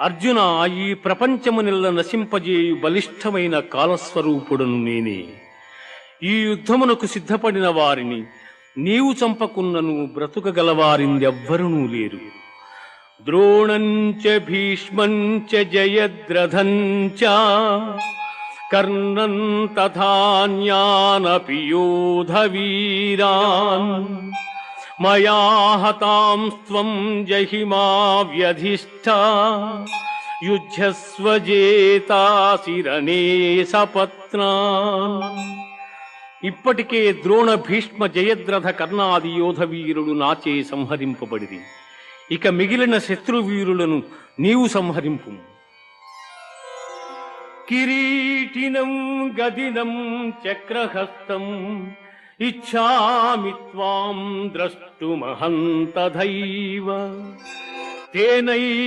అర్జున ఈ ప్రపంచమునిల్ల నశింపజేయు బలిష్టమైన కాలస్వరూపుడను నేనే. ఈ యుద్ధమునకు సిద్ధపడిన వారిని నీవు చంపకున్నను బ్రతుకగలవారిందెవ్వరునూ లేరు. ద్రోణంచ భీష్మంచ జయద్రథంచ కర్ణం తథాన్యానపి యోధవీరాన్ మయా హతాంస్త్వం జహిమా వ్యధిష్ఠ యుద్ధస్వజేతాసిరణే ఇప్పటికే ద్రోణ భీష్మ జయద్రథ కర్ణాది యోధవీరుడు నాచే సంహరింపబడిరి ఇక మిగిలిన శత్రువీరులను నీవు సంహరింపు కిరీటినం గదినం చక్రహస్తం इच्छामि त्वाम् द्रष्टुमहं तथैव तेनैव